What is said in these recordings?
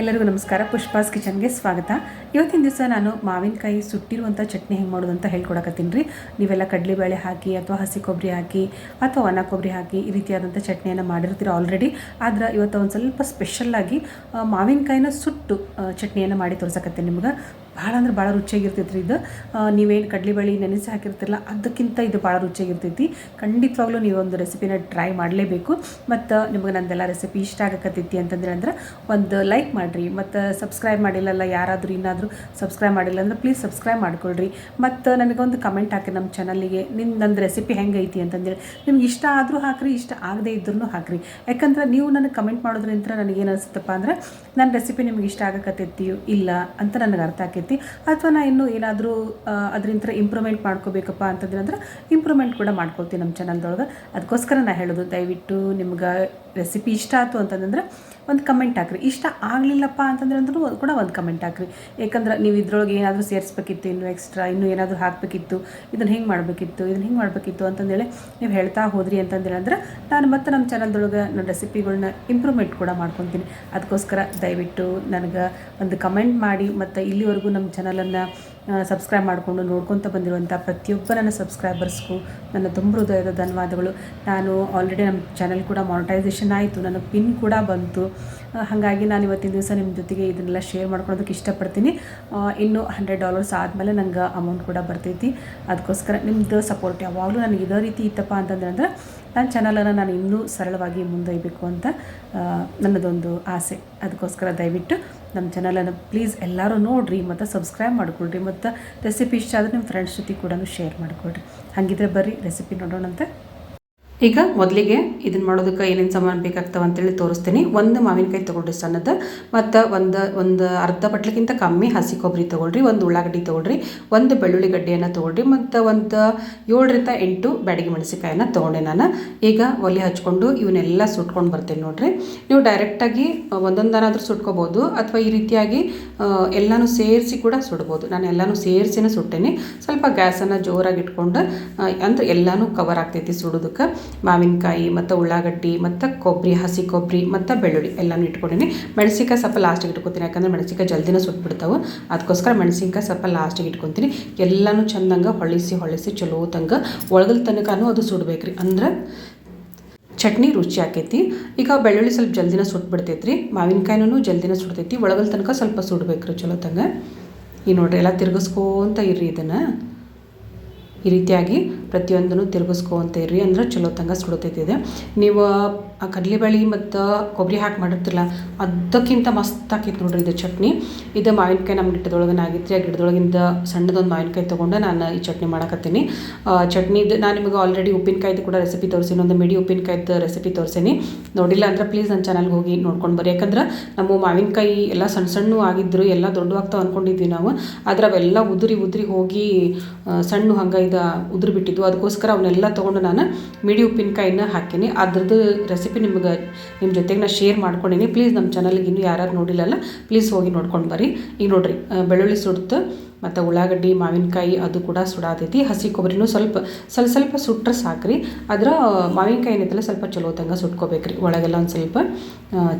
ಎಲ್ಲರಿಗೂ ನಮಸ್ಕಾರ. ಪುಷ್ಪಾಸ್ ಕಿಚನ್ಗೆ ಸ್ವಾಗತ. ಇವತ್ತಿನ ದಿವಸ ನಾನು ಮಾವಿನಕಾಯಿ ಸುಟ್ಟಿರುವಂಥ ಚಟ್ನಿ ಹೆಂಗೆ ಮಾಡೋದು ಅಂತ ಹೇಳ್ಕೊಡಕತ್ತೀನಿ ರೀ. ನೀವೆಲ್ಲ ಕಡಲೆಬೇಳೆ ಹಾಕಿ ಅಥವಾ ಹಸಿ ಕೊಬ್ಬರಿ ಹಾಕಿ ಅಥವಾ ಒಣ ಕೊಬ್ಬರಿ ಹಾಕಿ ಈ ರೀತಿಯಾದಂಥ ಚಟ್ನಿಯನ್ನು ಮಾಡಿರ್ತೀರ ಆಲ್ರೆಡಿ ಆದ್ರೆ ಇವತ್ತು ಒಂದು ಸ್ವಲ್ಪ ಸ್ಪೆಷಲ್ಲಾಗಿ ಮಾವಿನಕಾಯಿನ ಸುಟ್ಟು ಚಟ್ನಿಯನ್ನು ಮಾಡಿ ತೋರ್ಸಕತ್ತೀನಿ ನಿಮ್ಗೆ. ಭಾಳ ಅಂದ್ರೆ ಭಾಳ ರುಚಿಯಾಗಿರ್ತೈತೆ ಇದು. ನೀವೇನು ನೀವೇನು ಕಡಲೆಬೇಳೆ ನೆನೆಸಿ ಹಾಕಿರ್ತಿರಲ್ಲ, ಅದಕ್ಕಿಂತ ಇದು ಭಾಳ ರುಚಿಯಾಗಿರ್ತೈತಿ. ಖಂಡಿತವಾಗ್ಲೂ ನೀವು ಒಂದು ರೆಸಿಪಿನ ಟ್ರೈ ಮಾಡಲೇಬೇಕು. ಮತ್ತು ನಿಮ್ಗೆ ನಂದೆಲ್ಲ ರೆಸಿಪಿ ಇಷ್ಟ ಆಗಕತ್ತೈತಿ ಅಂತಂದ್ರೆ ಅಂದ್ರೆ ಒಂದು ಲೈಕ್ ಮಾಡಿರಿ. ಮತ್ತು ಸಬ್ಸ್ಕ್ರೈಬ್ ಮಾಡಿಲ್ಲಲ್ಲ, ಯಾರಾದರೂ ಇನ್ನಾದರೂ ಸಬ್ಸ್ಕ್ರೈಬ್ ಮಾಡಿಲ್ಲ ಅಂದ್ರೆ ಪ್ಲೀಸ್ ಸಬ್ಸ್ಕ್ರೈಬ್ ಮಾಡ್ಕೊಳ್ರಿ. ಮತ್ತು ನನಗೊಂದು ಕಮೆಂಟ್ ಹಾಕಿ ನಮ್ಮ ಚಾನಲಿಗೆ ನಿನ್ನ ನಂದು ರೆಸಿಪಿ ಹೆಂಗೈತಿ ಅಂತಂದೇಳಿ. ನಿಮ್ಗೆ ಇಷ್ಟ ಆದರೂ ಹಾಕ್ರಿ, ಇಷ್ಟ ಆಗದೇ ಇದ್ರೂ ಹಾಕ್ರಿ. ಯಾಕಂದ್ರೆ ನೀವು ನನಗೆ ಕಮೆಂಟ್ ಮಾಡೋದ್ರಿಂದ ನನಗೇನು ಅನಿಸುತ್ತಪ್ಪ ಅಂದ್ರೆ ನನ್ನ ರೆಸಿಪಿ ನಿಮ್ಗೆ ಇಷ್ಟ ಆಗಕತ್ತೈತಿ ಇಲ್ಲ ಅಂತ ನನಗೆ ಅರ್ಥ ಆಕೈತಿ. ಅಥವಾ ನಾ ಇನ್ನೂ ಏನಾದರೂ ಅದರಿಂದ ಇಂಪ್ರೂವ್ಮೆಂಟ್ ಮಾಡ್ಕೋಬೇಕಪ್ಪ ಅಂತಂದ್ರೆ ಅಂದ್ರೆ ಇಂಪ್ರೂವ್ಮೆಂಟ್ ಕೂಡ ಮಾಡ್ಕೊಳ್ತೀನಿ ನಮ್ಮ ಚಾನಲ್ದೊಳಗೆ ಅದಕ್ಕೋಸ್ಕರ ನಾ ಹೇಳೋದು ದಯವಿಟ್ಟು ನಿಮ್ಗೆ ರೆಸಿಪಿ ಇಷ್ಟ ಆಯ್ತು ಅಂತಂದ್ರೆ ಒಂದು ಕಮೆಂಟ್ ಹಾಕ್ರಿ. ಇಷ್ಟ ಆಗಲಿಲ್ಲಪ್ಪ ಅಂತಂದ್ರೆ ಅಂದ್ರೂ ಕೂಡ ಒಂದು ಕಮೆಂಟ್ ಹಾಕ್ರಿ. ಯಾಕಂದ್ರೆ ನೀವು ಇದ್ರೊಳಗೆ ಏನಾದರೂ ಸೇರಿಸ್ಬೇಕಿತ್ತು, ಇನ್ನೂ ಎಕ್ಸ್ಟ್ರಾ ಇನ್ನೂ ಏನಾದರೂ ಹಾಕಬೇಕಿತ್ತು ಇದನ್ನು ಹೆಂಗೆ ಮಾಡಬೇಕಿತ್ತು ಇದನ್ನು ಹೆಂಗೆ ಮಾಡಬೇಕಿತ್ತು ಅಂತಂದೇಳಿ ನೀವು ಹೇಳ್ತಾ ಹೋದ್ರಿ ಅಂತಂದೇಳಿ ಅಂದ್ರೆ ನಾನು ಮತ್ತೆ ನಮ್ಮ ಚಾನಲ್ದೊಳಗೆ ನನ್ನ ರೆಸಿಪಿಗಳನ್ನ ಇಂಪ್ರೂವ್ಮೆಂಟ್ ಕೂಡ ಮಾಡ್ಕೊತೀನಿ. ಅದಕ್ಕೋಸ್ಕರ ದಯವಿಟ್ಟು ನನಗೆ ಒಂದು ಕಮೆಂಟ್ ಮಾಡಿ ಮತ್ತು ಇಲ್ಲಿವರೆಗೂ ನಮ್ಮ ಚಾನಲನ್ನು ಸಬ್ಸ್ಕ್ರೈಬ್ ಮಾಡಿಕೊಂಡು ನೋಡ್ಕೊತ ಬಂದಿರುವಂಥ ಪ್ರತಿಯೊಬ್ಬ ನನ್ನ ಸಬ್ಸ್ಕ್ರೈಬರ್ಸ್ಗೂ ನನ್ನ ತುಂಬ ಹೃದಯದ ಧನ್ಯವಾದಗಳು. ನಾನು ಆಲ್ರೆಡಿ ನಮ್ಮ ಚಾನಲ್ ಕೂಡ ಮಾನಿಟೈಸೇಷನ್ ಆಯಿತು. ನನ್ನ ಪಿನ್ ಕೂಡ ಬಂತು. ಹಾಗಾಗಿ ನಾನು ಇವತ್ತಿನ ದಿವಸ ನಿಮ್ಮ ಜೊತೆಗೆ ಇದನ್ನೆಲ್ಲ ಶೇರ್ ಮಾಡ್ಕೊಳೋದಕ್ಕೆ ಇಷ್ಟಪಡ್ತೀನಿ. ಇನ್ನು ಹಂಡ್ರೆಡ್ ಡಾಲರ್ಸ್ ಆದಮೇಲೆ ನಂಗೆ ಅಮೌಂಟ್ ಕೂಡ ಬರ್ತೈತಿ. ಅದಕ್ಕೋಸ್ಕರ ನಿಮ್ಮದು ಸಪೋರ್ಟ್ ಯಾವಾಗಲೂ ನನಗೆ ಇದೇ ರೀತಿ ಇತ್ತಪ್ಪ ಅಂತಂದ್ರೆ ಅಂದ್ರೆ ನನ್ನ ಚಾನಲನ್ನು ನಾನು ಇನ್ನೂ ಸರಳವಾಗಿ ಮುಂದೊಯ್ಯಬೇಕು ಅಂತ ನನ್ನದೊಂದು ಆಸೆ. ಅದಕ್ಕೋಸ್ಕರ ದಯವಿಟ್ಟು ನಮ್ಮ ಚಾನಲನ್ನು ಪ್ಲೀಸ್ ಎಲ್ಲರೂ ನೋಡಿರಿ ಮತ್ತು ಸಬ್ಸ್ಕ್ರೈಬ್ ಮಾಡ್ಕೊಳ್ರಿ ಮತ್ತು ರೆಸಿಪಿ ಇಷ್ಟ ಆದರೆ ನಿಮ್ಮ ಫ್ರೆಂಡ್ಸ್ ಜೊತೆ ಕೂಡ ಶೇರ್ ಮಾಡ್ಕೊಳ್ರಿ. ಹಾಗಿದ್ರೆ ಬರ್ರಿ ರೆಸಿಪಿ ನೋಡೋಣಂತೆ. ಈಗ ಮೊದಲಿಗೆ ಇದನ್ನು ಮಾಡೋದಕ್ಕೆ ಏನೇನು ಸಾಮಾನು ಬೇಕಾಗ್ತವೆ ಅಂತೇಳಿ ತೋರಿಸ್ತೀನಿ. ಒಂದು ಮಾವಿನಕಾಯಿ ತೊಗೊಳ್ರಿ ಸಣ್ಣದ, ಮತ್ತು ಒಂದು ಒಂದು ಅರ್ಧ ಬಟ್ಲಿಗಿಂತ ಕಮ್ಮಿ ಹಸಿ ಕೊಬ್ಬರಿ ತೊಗೊಳ್ರಿ, ಒಂದು ಉಳ್ಳಾಗಡ್ಡಿ ತೊಗೊಳ್ರಿ, ಒಂದು ಬೆಳ್ಳುಳ್ಳಿ ಗಡ್ಡೆಯನ್ನು ತೊಗೊಳ್ರಿ, ಮತ್ತು ಒಂದು ಏಳರಿಂದ ಎಂಟು ಬ್ಯಾಡಗಿ ಮೆಣಸಿಕಾಯನ್ನು ತೊಗೊಂಡೆ ನಾನು. ಈಗ ಒಲೆ ಹಚ್ಕೊಂಡು ಇವನ್ನೆಲ್ಲ ಸುಟ್ಕೊಂಡು ಬರ್ತೀನಿ ನೋಡ್ರಿ. ನೀವು ಡೈರೆಕ್ಟಾಗಿ ಒಂದೊಂದನಾದರೂ ಸುಟ್ಕೋಬೋದು, ಅಥವಾ ಈ ರೀತಿಯಾಗಿ ಎಲ್ಲನೂ ಸೇರಿಸಿ ಕೂಡ ಸುಡ್ಬೋದು. ನಾನು ಎಲ್ಲನೂ ಸೇರಿಸಿನೇ ಸುಟ್ಟೇನೆ. ಸ್ವಲ್ಪ ಗ್ಯಾಸನ್ನು ಜೋರಾಗಿ ಇಟ್ಕೊಂಡು ಅಂದ್ರೆ ಎಲ್ಲನೂ ಕವರ್ ಆಗ್ತೈತಿ ಸುಡೋದಕ್ಕೆ. ಮಾವಿನಕಾಯಿ, ಮತ್ತು ಉಳ್ಳಾಗಡ್ಡಿ, ಮತ್ತು ಕೊಬ್ಬರಿ ಹಸಿ ಕೊಬ್ಬರಿ ಮತ್ತು ಬೆಳ್ಳುಳ್ಳಿ ಎಲ್ಲನೂ ಇಟ್ಕೊಂಡಿನಿ. ಮೆಣಸಿನ್ಕಾಯಿ ಸ್ವಲ್ಪ ಲಾಸ್ಟಿಗೆ ಇಟ್ಕೊತೀನಿ, ಯಾಕಂದ್ರೆ ಮೆಣಸಿನ್ಕಾಯಿ ಜಲ್ದಿನ ಸುಟ್ಬಿಡ್ತಾವೆ. ಅದಕ್ಕೋಸ್ಕರ ಮೆಣಸಿನಕಾಯಿ ಸ್ವಲ್ಪ ಲಾಸ್ಟಿಗೆ ಇಟ್ಕೊತೀನಿ. ಎಲ್ಲನೂ ಚಂದಂಗೆ ಹೊಳಿಸಿ ಹೊಳಿಸಿ ಚಲೋ ತಂಗ. ಒಳಗಲ್ ತನಕನೂ ಅದು ಸುಡ್ಬೇಕ್ರಿ. ಅಂದ್ರೆ ಚಟ್ನಿ ರುಚಿ ಆಕೈತಿ. ಈಗ ಬೆಳ್ಳುಳ್ಳಿ ಸ್ವಲ್ಪ ಜಲ್ದಿನ ಸುಟ್ಬಿಡ್ತೈತಿ ರೀ ಮಾವಿನಕಾಯಿನೂ ಜಲ್ದಿನ ಸುಡ್ತೈತಿ. ಒಳಗಲ್ ತನಕ ಸ್ವಲ್ಪ ಸುಡ್ಬೇಕ್ರಿ ಚಲೋ ತಂಗ. ಈ ನೋಡ್ರಿ, ಎಲ್ಲ ತಿರ್ಗಿಸ್ಕೋಂತ ಇರ್ರಿ ಇದನ್ನು. ಈ ರೀತಿಯಾಗಿ ಪ್ರತಿಯೊಂದನ್ನು ತಿರುಗಿಸ್ಕೊಂತ ಇರ್ರಿ ಅಂದ್ರೆ ಚಲೋ ತಂಗ ಸುಡತೈತಿ ಇದು ನೀವು, ಆ ಕಡಲೆಬೇಳೆ ಮತ್ತು ಕೊಬ್ಬರಿ ಹಾಕಿ ಮಾಡಿರ್ತಿರಲ್ಲ, ಅದಕ್ಕಿಂತ ಮಸ್ತ್ ಆಕೈತಿ ನೋಡ್ರಿ ಇದು ಚಟ್ನಿ. ಇದು ಮಾವಿನಕಾಯಿ ನಮ್ಮ ಗಿಡದೊಳಗೆ ಆಗಿತ್ತು ಆ ಗಿಡದೊಳಗಿಂದ ಸಣ್ಣದೊಂದು ಮಾವಿನಕಾಯಿ ತೊಗೊಂಡು ನಾನು ಈ ಚಟ್ನಿ ಮಾಡಕತ್ತೀನಿ. ಚಟ್ನಿ ಚಟ್ನಿದು, ನಾನು ನಿಮಗೆ ಆಲ್ರೆಡಿ ಉಪ್ಪಿನಕಾಯ್ದು ಕೂಡ ರೆಸಿಪಿ ತೋರಿಸಿನಿ, ಒಂದು ಮಿಡಿ ಉಪ್ಪಿನಕಾಯ್ದು ರೆಸಿಪಿ ತೋರಿಸೀನಿ. ನೋಡಿಲ್ಲ ಅಂದ್ರೆ ಪ್ಲೀಸ್ ನನ್ನ ಚಾನಲ್ಗೆ ಹೋಗಿ ನೋಡ್ಕೊಂಡು ಬರ್ರಿ. ಯಾಕಂದ್ರೆ ನಮ್ಮ ಮಾವಿನಕಾಯಿ ಎಲ್ಲ ಸಣ್ಣ ಸಣ್ಣ ಆಗಿದ್ರು, ಎಲ್ಲ ದೊಡ್ಡವಾಗ್ತಾವೆ ಅಂದ್ಕೊಂಡಿದ್ವಿ ನಾವು. ಆದರೆ ಅವೆಲ್ಲ ಉದುರಿ ಉದುರಿ ಹೋಗಿ ಸಣ್ಣ ಹಂಗೆ ಇದು ಉದುರಿ ಬಿಟ್ಟಿದ್ವು ಅದಕ್ಕೋಸ್ಕರ ಅವನ್ನೆಲ್ಲ ತೊಗೊಂಡು ನಾನು ಮಿಡಿ ಉಪ್ಪಿನಕಾಯಿನ ಹಾಕೀನಿ ಅದ್ರದ್ದು ರೆಸಿಪಿ ನಿಮ್ಗೆ ನಿಮ್ಮ ಜೊತೆಗೆ ನಾನು ಶೇರ್ ಮಾಡ್ಕೊಂಡೀನಿ. ಪ್ಲೀಸ್ ನಮ್ಮ ಚಾನಲ್ಗೆ ಇನ್ನೂ ಯಾರು ನೋಡಿಲ್ಲಲ್ಲ ಪ್ಲೀಸ್ ಹೋಗಿ ನೋಡ್ಕೊಂಡು ಬರ್ರಿ. ಈಗ ನೋಡ್ರಿ ಬೆಳ್ಳುಳ್ಳಿ ಸುಡ್ತು, ಮತ್ತು ಉಳ್ಳಾಗಡ್ಡಿ, ಮಾವಿನಕಾಯಿ ಅದು ಕೂಡ ಸುಡಾತೈತಿ. ಹಸಿ ಕೊಬ್ಬರಿನೂ ಸ್ವಲ್ಪ ಸ್ವಲ್ಪ ಸ್ವಲ್ಪ ಸುಟ್ರೆ ಸಾಕ್ರಿ. ಅದರ ಮಾವಿನಕಾಯಿ ಏನೈತಲ್ಲ ಸ್ವಲ್ಪ ಚಲೋ ತಂಗ ಸುಟ್ಕೋಬೇಕ್ರಿ. ಒಳಗೆಲ್ಲ ಒಂದು ಸ್ವಲ್ಪ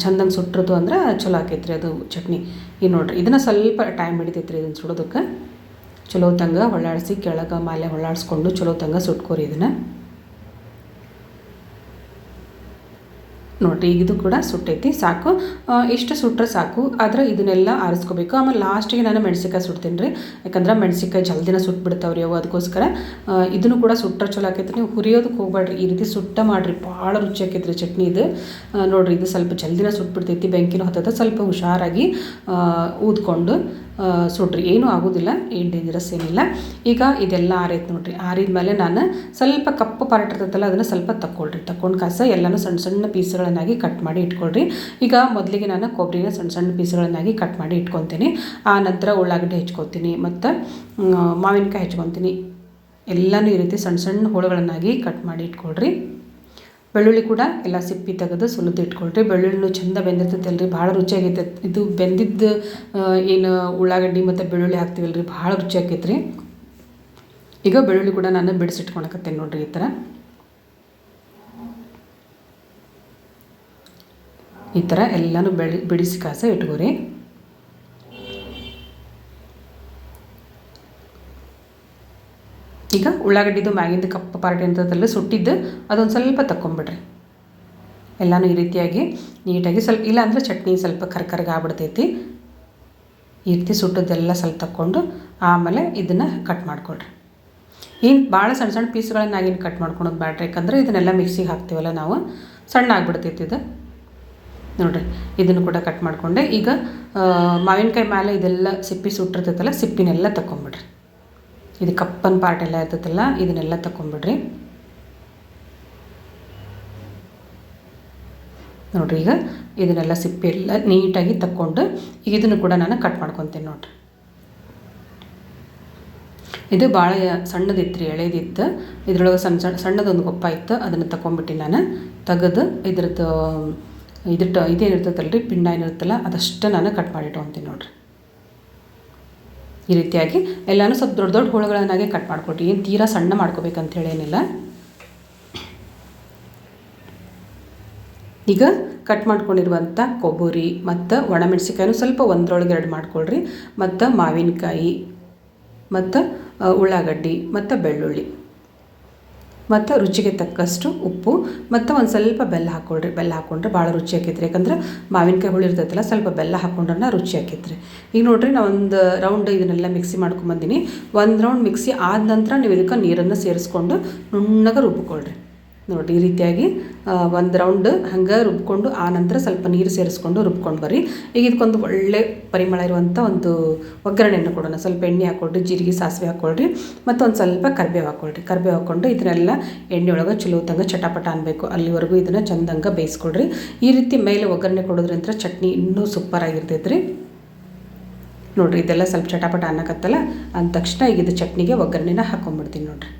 ಚಂದಂಗೆ ಸುಟ್ರದು ಅಂದ್ರೆ ಚಲೋ ಆಕೈತ್ರಿ ಅದು ಚಟ್ನಿ. ಈಗ ನೋಡ್ರಿ, ಇದನ್ನು ಸ್ವಲ್ಪ ಟೈಮ್ ಹಿಡಿತೈತ್ರಿ ಇದನ್ನು ಸುಡೋದಕ್ಕೆ. ಚಲೋ ತಂಗ ಹೊಳ್ಳಾಡಿಸಿ ಕೆಳಗೆ ಮೇಲೆ ಹೊಳ್ಳಾಡಿಸ್ಕೊಂಡು ಚಲೋ ಸುಟ್ಕೋರಿ ಇದನ್ನು. ನೋಡಿರಿ, ಇದು ಕೂಡ ಸುಟ್ಟೈತಿ, ಸಾಕು. ಇಷ್ಟು ಸುಟ್ಟರೆ ಸಾಕು. ಆದರೆ ಇದನ್ನೆಲ್ಲ ಆರಿಸ್ಕೋಬೇಕು. ಆಮೇಲೆ ಲಾಸ್ಟಿಗೆ ನಾನು ಮೆಣಸಿನ್ಕಾಯಿ ಸುಡ್ತೀನಿ ರೀ. ಯಾಕಂದ್ರೆ ಮೆಣಸಿನ್ಕಾಯಿ ಜಲ್ದಿನ ಸುಟ್ಬಿಡ್ತಾವ್ರಿ ಅವು ಅದಕ್ಕೋಸ್ಕರ. ಇದನ್ನು ಕೂಡ ಸುಟ್ಟರೆ ಚಲೋ ಆಕೈತೆ ನೀವು ಹುರಿಯೋದಕ್ಕೆ ಹೋಗ್ಬೇಡ್ರಿ ಈ ರೀತಿ ಸುಟ್ಟ ಮಾಡಿರಿ. ಭಾಳ ರುಚಿ ಆಕೈತ್ರಿ ಚಟ್ನಿ ಇದು. ನೋಡಿರಿ, ಇದು ಸ್ವಲ್ಪ ಜಲ್ದಿನ ಸುಟ್ಬಿಡ್ತೈತಿ. ಬೆಂಕಿನ ಹತ್ತದ. ಸ್ವಲ್ಪ ಹುಷಾರಾಗಿ ಊದ್ಕೊಂಡು ಸುಡ್ರಿ ಏನೂ ಆಗೋದಿಲ್ಲ. ಏನು ಡೇಂಜರಸ್ ಏನಿಲ್ಲ. ಈಗ ಇದೆಲ್ಲ ಆರೈತೆ ನೋಡ್ರಿ. ಆರಿದ್ಮೇಲೆ ನಾನು ಸ್ವಲ್ಪ ಕಪ್ಪು ಪಾರ್ಟ್ ಇರ್ತೈತಲ್ಲ, ಅದನ್ನು ಸ್ವಲ್ಪ ತಕ್ಕೊಳ್ರಿ. ತಕ್ಕೊಂಡು ಕಾಸ ಎಲ್ಲನೂ ಸಣ್ಣ ಸಣ್ಣ ಪೀಸ್ಗಳನ್ನಾಗಿ ಕಟ್ ಮಾಡಿ ಇಟ್ಕೊಳ್ರಿ. ಈಗ ಮೊದಲಿಗೆ ನಾನು ಕೊಬ್ಬರಿನ ಸಣ್ಣ ಸಣ್ಣ ಪೀಸ್ಗಳನ್ನಾಗಿ ಕಟ್ ಮಾಡಿ ಇಟ್ಕೊತೀನಿ ಆ ನಂತರ ಉಳ್ಳಾಗಡ್ಡಿ ಹೆಚ್ಕೊತೀನಿ ಮತ್ತು ಮಾವಿನಕಾಯಿ ಹೆಚ್ಕೊತೀನಿ ಎಲ್ಲನೂ ಈ ರೀತಿ ಸಣ್ಣ ಸಣ್ಣ ಹೋಳುಗಳನ್ನಾಗಿ ಕಟ್ ಮಾಡಿ ಇಟ್ಕೊಳ್ರಿ. ಬೆಳ್ಳುಳ್ಳಿ ಕೂಡ ಎಲ್ಲ ಸಿಪ್ಪಿ ತೆಗೆದು ಸುಲಿದು ಇಟ್ಕೊಳ್ರಿ. ಬೆಳ್ಳುಳ್ಳಿನೂ ಚಂದ ಬೆಂದಿರ್ತೈತಲ್ರಿ, ಭಾಳ ರುಚಿಯಾಗೈತೆ. ಇದು ಬೆಂದಿದ್ದು ಏನು ಉಳ್ಳಾಗಡ್ಡಿ ಮತ್ತು ಬೆಳ್ಳುಳ್ಳಿ ಹಾಕ್ತೀವಲ್ರಿ, ಭಾಳ ರುಚಿ ಆಕೈತ್ರಿ ಈಗ ಬೆಳ್ಳುಳ್ಳಿ ಕೂಡ ನಾನು ಬಿಡಿಸಿಟ್ಕೊಳಕತ್ತೇನೆ ನೋಡ್ರಿ ಈ ಥರ ಈ ಥರ ಎಲ್ಲನೂ ಬೆಳಿ, ಬಿಡಿಸಿ ಕಾಸ ಇಟ್ಕೋರಿ. ಈಗ ಉಳ್ಳಾಗಡ್ಡಿದು ಮ್ಯಾಗಿಂದು ಕಪ್ಪು ಪಾರ್ಟಿ ಅಂತದಲ್ಲಿ ಸುಟ್ಟಿದ್ದು ಅದೊಂದು ಸ್ವಲ್ಪ ತಕ್ಕೊಂಬಿಡ್ರಿ. ಎಲ್ಲನೂ ಈ ರೀತಿಯಾಗಿ ನೀಟಾಗಿ ಸ್ವಲ್ಪ ಇಲ್ಲ ಅಂದರೆ ಚಟ್ನಿ ಸ್ವಲ್ಪ ಕರ್ಕರ್ಗೆ ಆಗ್ಬಿಡ್ತೈತಿ. ಈ ರೀತಿ ಸುಟ್ಟದ್ದೆಲ್ಲ ಸ್ವಲ್ಪ ತಕ್ಕೊಂಡು ಆಮೇಲೆ ಇದನ್ನು ಕಟ್ ಮಾಡ್ಕೊಳ್ರಿ. ಏನು ಭಾಳ ಸಣ್ಣ ಸಣ್ಣ ಪೀಸ್ಗಳನ್ನಾಗಿನ ಕಟ್ ಮಾಡ್ಕೊಳೋದು ಬ್ಯಾಟ್ರಿ ಯಾಕಂದರೆ ಇದನ್ನೆಲ್ಲ ಮಿಕ್ಸಿಗೆ ಹಾಕ್ತೀವಲ್ಲ ನಾವು ಸಣ್ಣ ಆಗ್ಬಿಡ್ತೈತಿ ಇದು. ನೋಡಿರಿ, ಇದನ್ನು ಕೂಡ ಕಟ್ ಮಾಡಿಕೊಂಡೆ. ಈಗ ಮಾವಿನಕಾಯಿ ಮೇಲೆ ಇದೆಲ್ಲ ಸಿಪ್ಪಿ ಸುಟ್ಟಿರ್ತೈತಲ್ಲ, ಸಿಪ್ಪಿನೆಲ್ಲ ತಗೊಂಬಿಡ್ರಿ ಇದು ಕಪ್ಪನ ಪಾರ್ಟ್ ಎಲ್ಲ ಇರ್ತೈತಲ್ಲ, ಇದನ್ನೆಲ್ಲ ತಗೊಂಬಿಡ್ರಿ ನೋಡಿರಿ, ಈಗ ಇದನ್ನೆಲ್ಲ ಸಿಪ್ಪೆ ಎಲ್ಲ ನೀಟಾಗಿ ತಕ್ಕೊಂಡು, ಈಗ ಇದನ್ನು ಕೂಡ ನಾನು ಕಟ್ ಮಾಡ್ಕೊತೀನಿ ನೋಡಿರಿ. ಇದು ಭಾಳ ಸಣ್ಣದಿತ್ತು ರೀ ಎಳೆದಿತ್ತು. ಇದ್ರೊಳಗೆ ಸಣ್ಣ ಸಣ್ಣ, ಸಣ್ಣದೊಂದು ಗೊಪ್ಪ ಇತ್ತು, ಅದನ್ನು ತಗೊಂಬಿಟ್ಟು ನಾನು. ತೆಗೆದು ಇದ್ರದ್ದು ಇದ್ರದ್ದು ಇದೇನಿರ್ತೈತಲ್ಲ ರೀ ಪಿಂಡ ಏನಿರುತ್ತಲ್ಲ, ಅದಷ್ಟು ನಾನು ಕಟ್ ಮಾಡಿ ಇಟ್ಕೊತೀನಿ ನೋಡಿರಿ. ಈ ರೀತಿಯಾಗಿ ಎಲ್ಲನೂ ಸ್ವಲ್ಪ ದೊಡ್ಡ ದೊಡ್ಡ ಹೋಳುಗಳನ್ನಾಗೆ ಕಟ್ ಮಾಡಿಕೊಟ್ರಿ ಏನು ತೀರಾ ಸಣ್ಣ ಮಾಡ್ಕೋಬೇಕಂಥೇಳಿ ಏನಿಲ್ಲ. ಈಗ ಕಟ್ ಮಾಡ್ಕೊಂಡಿರುವಂಥ ಕೊಬ್ಬರಿ ಮತ್ತು ಒಣಮೆಣ್ಸಿಕಾಯಿನೂ ಸ್ವಲ್ಪ ಒಂದರೊಳಗೆ ಎರಡು ಮಾಡ್ಕೊಳ್ರಿ. ಮತ್ತು ಮಾವಿನಕಾಯಿ, ಮತ್ತು ಉಳ್ಳಾಗಡ್ಡಿ, ಮತ್ತು ಬೆಳ್ಳುಳ್ಳಿ. ಮತ್ತು ರುಚಿಗೆ ತಕ್ಕಷ್ಟು ಉಪ್ಪು ಮತ್ತು ಒಂದು ಸ್ವಲ್ಪ ಬೆಲ್ಲ ಹಾಕ್ಕೊಳ್ರಿ ಬೆಲ್ಲ ಹಾಕ್ಕೊಂಡ್ರೆ ಭಾಳ ರುಚಿ ಆಕೈತ್ರಿ. ಯಾಕಂದ್ರೆ ಮಾವಿನಕಾಯಿ ಹುಳಿ ಇರ್ತೈತಲ್ಲ, ಸ್ವಲ್ಪ ಬೆಲ್ಲ ಹಾಕ್ಕೊಂಡ್ರೆ ರುಚಿ ಆಕೈತ್ರಿ. ಈಗ ನೋಡಿರಿ ನಾನು ಒಂದು ರೌಂಡ್ ಇದನ್ನೆಲ್ಲ ಮಿಕ್ಸಿ ಮಾಡ್ಕೊಂಬಂದಿನಿ ಒಂದು ರೌಂಡ್ ಮಿಕ್ಸಿ ಆದ ನಂತರ ನೀವು ಇದಕ್ಕೆ ನೀರನ್ನು ಸೇರಿಸ್ಕೊಂಡು ನುಣ್ಣಗೆ ರುಬ್ಬಿಕೊಳ್ರಿ. ನೋಡಿ, ಈ ರೀತಿಯಾಗಿ ಒಂದು ರೌಂಡ್ ಹಂಗೆ ರುಬ್ಕೊಂಡು, ಆ ನಂತರ ಸ್ವಲ್ಪ ನೀರು ಸೇರಿಸ್ಕೊಂಡು ರುಬ್ಕೊಂಡು ಬರ್ರಿ. ಈಗ ಇದಕ್ಕೊಂದು ಒಳ್ಳೆ ಪರಿಮಳ ಇರುವಂಥ ಒಂದು ಒಗ್ಗರಣೆಯನ್ನು ಕೊಡೋಣ. ಸ್ವಲ್ಪ ಎಣ್ಣೆ ಹಾಕ್ಕೊಳ್ರಿ ಜೀರಿಗೆ, ಸಾಸಿವೆ ಹಾಕ್ಕೊಳ್ರಿ ಮತ್ತು ಒಂದು ಸ್ವಲ್ಪ ಕರಿಬೇವು ಹಾಕ್ಕೊಳ್ರಿ ಕರಿಬೇವು ಹಾಕ್ಕೊಂಡು ಇದನ್ನೆಲ್ಲ ಎಣ್ಣೆ ಒಳಗೆ ಚಲೋ ತಂಗ ಚಟಪಟ ಅನ್ಬೇಕು. ಅಲ್ಲಿವರೆಗೂ ಇದನ್ನು ಚಂದಂಗೆ ಬೇಯಿಸ್ಕೊಡ್ರಿ ಈ ರೀತಿ ಮೇಲೆ ಒಗ್ಗರಣೆ ಕೊಡೋದ್ರಿಂದ ಚಟ್ನಿ ಇನ್ನೂ ಸೂಪರ್ ರೀ ನೋಡಿರಿ, ಇದೆಲ್ಲ ಸ್ವಲ್ಪ ಚಟಪಟ ಅನ್ನಕತ್ತಲ್ಲ, ಅಂದ ತಕ್ಷಣ ಈಗ ಇದು ಚಟ್ನಿಗೆ ಒಗ್ಗರಣೆನ ಹಾಕೊಂಡ್ಬಿಡ್ತೀನಿ ನೋಡಿರಿ.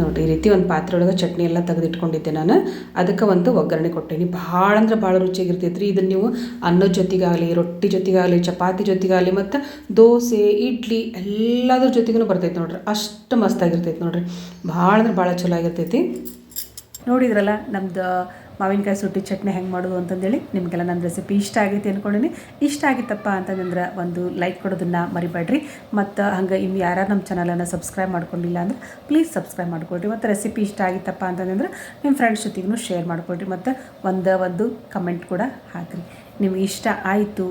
ನೋಡಿರಿ, ಈ ರೀತಿ ಒಂದು ಪಾತ್ರೆ ಒಳಗೆ ಚಟ್ನಿ ಎಲ್ಲ ತೆಗೆದಿಟ್ಕೊಂಡಿದ್ದೆ ನಾನು. ಅದಕ್ಕೆ ಒಂದು ಒಗ್ಗರಣೆ ಕೊಟ್ಟೇನಿ. ಭಾಳ ಅಂದ್ರೆ ಭಾಳ ರುಚಿಯಾಗಿರ್ತೈತೆ ರೀ ಇದನ್ನು ನೀವು ಅನ್ನದ ಜೊತೆಗಾಗಲಿ, ರೊಟ್ಟಿ ಜೊತೆಗಾಗಲಿ, ಚಪಾತಿ ಜೊತೆಗಾಗಲಿ, ಮತ್ತು ದೋಸೆ, ಇಡ್ಲಿ ಎಲ್ಲದ್ರ ಜೊತೆಗೂ ಬರ್ತೈತೆ ನೋಡ್ರಿ. ಅಷ್ಟು ಮಸ್ತಾಗಿರ್ತೈತೆ ನೋಡ್ರಿ. ಭಾಳ ಅಂದ್ರೆ ಭಾಳ ಚಲೋ ಆಗಿರ್ತೈತಿ. ನೋಡಿದ್ರಲ್ಲ ನಮ್ದು ಮಾವಿನಕಾಯಿ ಸುಟ್ಟಿ ಚಟ್ನಿ ಹೆಂಗೆ ಮಾಡೋದು ಅಂತಂದೇಳಿ ನಿಮಗೆಲ್ಲ ನನ್ನ ರೆಸಿಪಿ ಇಷ್ಟ ಆಗೈತೆ ಅಂದ್ಕೊಂಡಿನಿ ಇಷ್ಟ ಆಗಿತ್ತಪ್ಪ ಅಂತಂದ್ರೆ ಒಂದು ಲೈಕ್ ಕೊಡೋದನ್ನು ಮರಿಬೇಡ್ರಿ. ಮತ್ತು ಹಂಗೆ ಇನ್ನು ಯಾರು ನಮ್ಮ ಚಾನಲನ್ನು ಸಬ್ಸ್ಕ್ರೈಬ್ ಮಾಡ್ಕೊಂಡಿಲ್ಲ ಅಂದ್ರೆ ಪ್ಲೀಸ್ ಸಬ್ಸ್ಕ್ರೈಬ್ ಮಾಡ್ಕೊಳ್ರಿ. ಮತ್ತು ರೆಸಿಪಿ ಇಷ್ಟ ಆಗಿತ್ತಪ್ಪ ಅಂತಂದ್ರೆ ನಿಮ್ಮ ಫ್ರೆಂಡ್ಸ್ ಜೊತೆಗೂ ಶೇರ್ ಮಾಡ್ಕೊಳ್ರಿ. ಮತ್ತು ಒಂದು ಒಂದು ಕಮೆಂಟ್ ಕೂಡ ಹಾಕಿರಿ. ನಿಮ್ಗೆ ಇಷ್ಟ ಆಯಿತು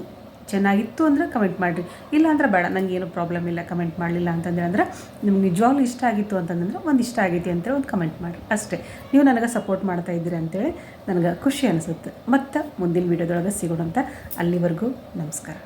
ಚೆನ್ನಾಗಿತ್ತು ಅಂದರೆ ಕಮೆಂಟ್ ಮಾಡಿರಿ. ಇಲ್ಲ ಅಂದ್ರೆ ಬೇಡ ನನಗೆ ಏನು ಪ್ರಾಬ್ಲಮ್ ಇಲ್ಲ ಕಮೆಂಟ್ ಮಾಡಲಿಲ್ಲ ಅಂತಂದ್ರೆ ಅಂದ್ರೆ ನಿಮ್ಗೆ ನಿಜವಾಗ್ಲೂ ಇಷ್ಟ ಆಗಿತ್ತು ಅಂತಂದ್ರೆ ಒಂದು ಇಷ್ಟ ಆಗೈತಿ ಅಂತೇಳಿ ಒಂದು ಕಮೆಂಟ್ ಮಾಡಿ ಅಷ್ಟೇ. ನೀವು ನನಗೆ ಸಪೋರ್ಟ್ ಮಾಡ್ತಾ ಇದ್ದೀರಿ ಅಂತೇಳಿ ನನಗೆ ಖುಷಿ ಅನಿಸುತ್ತೆ. ಮತ್ತು ಮುಂದಿನ ವೀಡಿಯೋದೊಳಗೆ ಸಿಗೋಣಂತ ಅಲ್ಲಿವರೆಗೂ ನಮಸ್ಕಾರ.